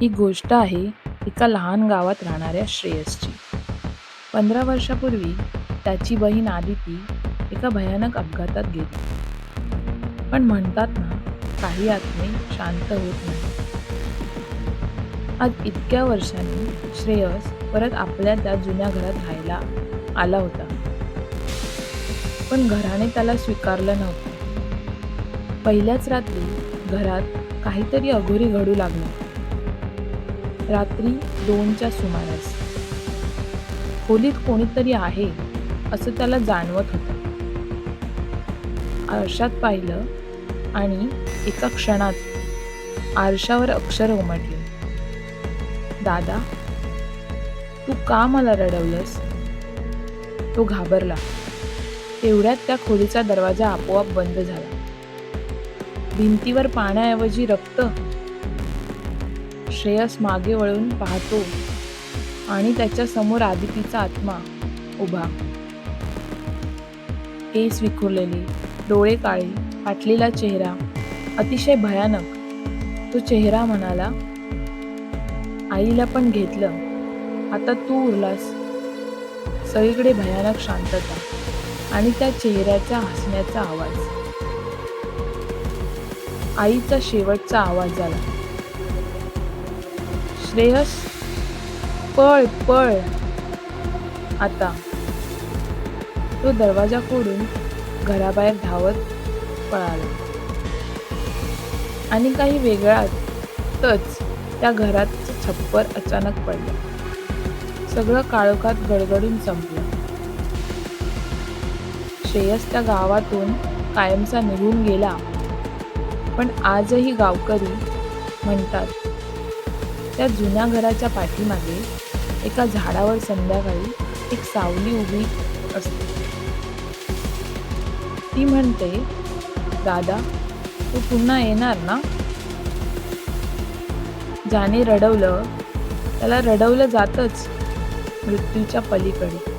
ही गोष्ट आहे एका लहान गावात राहणाऱ्या श्रेयसची. पंधरा वर्षापूर्वी त्याची बहीण आदिती एका भयानक अपघातात गेली. पण म्हणतात ना काही आत्मे शांत होत नाही. आज इतक्या वर्षांनी श्रेयस परत आपल्या त्या जुन्या घरात राहायला आला होता. पण घराने त्याला स्वीकारलं नव्हतं. पहिल्याच रात्री घरात काहीतरी अघोरी घडू लागला. रात्री दोनच्या सुमारास. खोलीत कोणीतरी आहे असं त्याला जाणवत होतं. आरशात पाहिलं आणि एका क्षणात आरशावर अक्षर उमटले. दादा तू का मला रडवलंस? तो घाबरला. तेवढ्यात त्या खोलीचा दरवाजा आपोआप बंद झाला. भिंतीवर पाण्याऐवजी रक्त श्रेयस मागे वळून पाहतो आणि त्याच्यासमोर आदितीचा आत्मा उभा. केस विखुरलेले डोळे काळे फाटलेला चेहरा अतिशय भयानक. तो चेहरा म्हणाला आईला पण घेतलं. आता तू उरलास. सगळीकडे भयानक शांतता आणि त्या चेहऱ्याच्या हसण्याचा आवाज. आईचा शेवटचा आवाज झाला. श्रेयस पळ पळ. आता. तो दरवाजा फोडून घराबाहेर धावत पळाला. आणि काही वेगळातच त्या घरात छप्पर अचानक पडलं. सगळं काळोखात गडगडून संपलं. श्रेयस त्या गावातून कायमचा निघून गेला. पण आजही गावकरी म्हणतात त्या जुन्या घराच्या पाठीमागे एका झाडावर संध्याकाळी एक सावली उभी असते. ती म्हणते दादा तू पुन्हा येणार ना? ज्याने रडवलं त्याला रडवलं जातच मृत्यूच्या पलीकडे.